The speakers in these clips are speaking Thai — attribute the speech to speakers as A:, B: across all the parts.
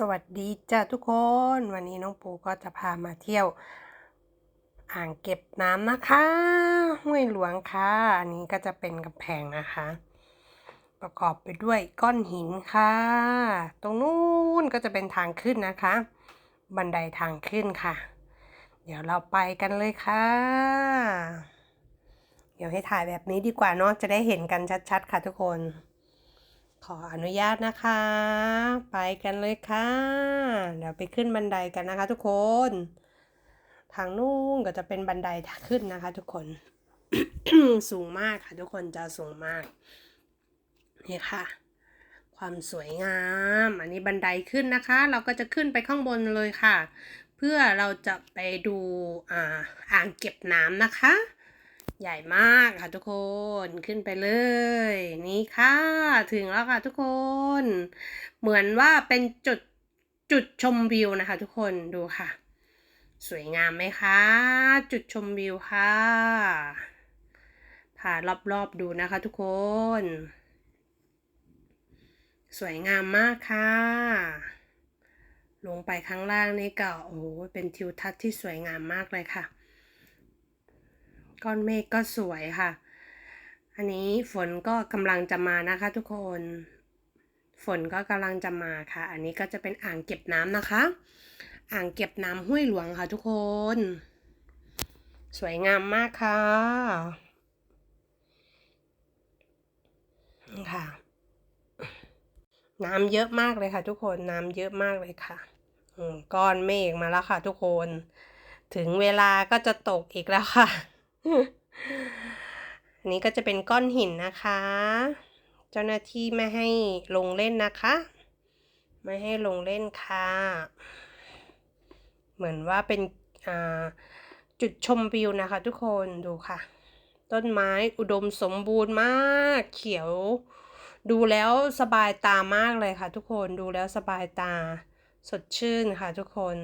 A: สวัสดีจ้าทุกคนวันนี้น้องปูก็จะพามาเที่ยว อ่างเก็บน้ำนะคะ ห้วยหลวงค่ะ อันนี้ก็จะเป็นกำแพงนะคะ ประกอบไปด้วยก้อนหินค่ะ ตรงนู้นก็จะเป็นทางขึ้นนะคะ บันไดทางขึ้นค่ะ เดี๋ยวเราไปกันเลยค่ะ เดี๋ยวให้ถ่ายแบบนี้ดีกว่าเนาะจะได้เห็นกันชัดๆ ค่ะทุกคน ขออนุญาตนะคะ ไปกันเลยค่ะ เดี๋ยวไปขึ้นบันไดกันนะคะ ทุกคน ทางนู้นก็จะเป็นบันไดขึ้นนะคะ ทุกคน สูงมากค่ะ ทุกคนจะสูงมาก นี่ค่ะ ความสวยงาม อันนี้บันไดขึ้นนะคะ เราก็จะขึ้นไปข้างบนเลยค่ะ เพื่อเราจะไปดูอ่าอ่างเก็บน้ำนะคะ ใหญ่มากค่ะทุกคนขึ้นไปเลย นี่ค่ะ ถึงแล้วค่ะทุกคน เหมือนว่าเป็นจุดจุดชมวิวนะคะ ทุกคนดูค่ะ สวยงามไหมคะ จุดชมวิวค่ะผ่ารอบๆดูนะคะทุกคน สวยงามมากค่ะลงไปข้างล่างนี่ก็โอ้โหเป็นทิวทัศน์ที่สวยงามมากเลยค่ะ ก้อนเมฆก็สวยค่ะ อันนี้ฝนก็กำลังจะมานะคะทุกคน ฝนก็กำลังจะมาค่ะ อันนี้ก็จะเป็นอ่างเก็บน้ำนะคะ อ่างเก็บน้ำห้วยหลวงค่ะทุกคน สวยงามมากค่ะนี่ค่ะน้ำเยอะมากเลยค่ะ ทุกคนน้ำเยอะมากเลยค่ะก้อนเมฆมาแล้วค่ะ ทุกคน ถึงเวลาก็จะตกอีกแล้วค่ะ นี้ก็จะเป็นก้อนหินนะคะ เจ้าหน้าที่ไม่ให้ลงเล่นนะคะ ไม่ให้ลงเล่นค่ะ เหมือนว่าเป็นจุดชมวิวนะคะทุกคนดูค่ะ ต้นไม้อุดมสมบูรณ์มากเขียว ดูแล้วสบายตามากเลยค่ะ ทุกคนดูแล้วสบายตา สดชื่นค่ะ ทุกคน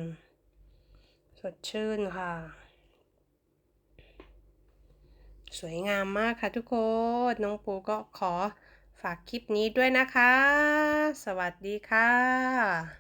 A: สดชื่นค่ะ สวยงามมากค่ะทุกคน น้องปูก็ขอฝากคลิปนี้ด้วยนะคะ สวัสดีค่ะ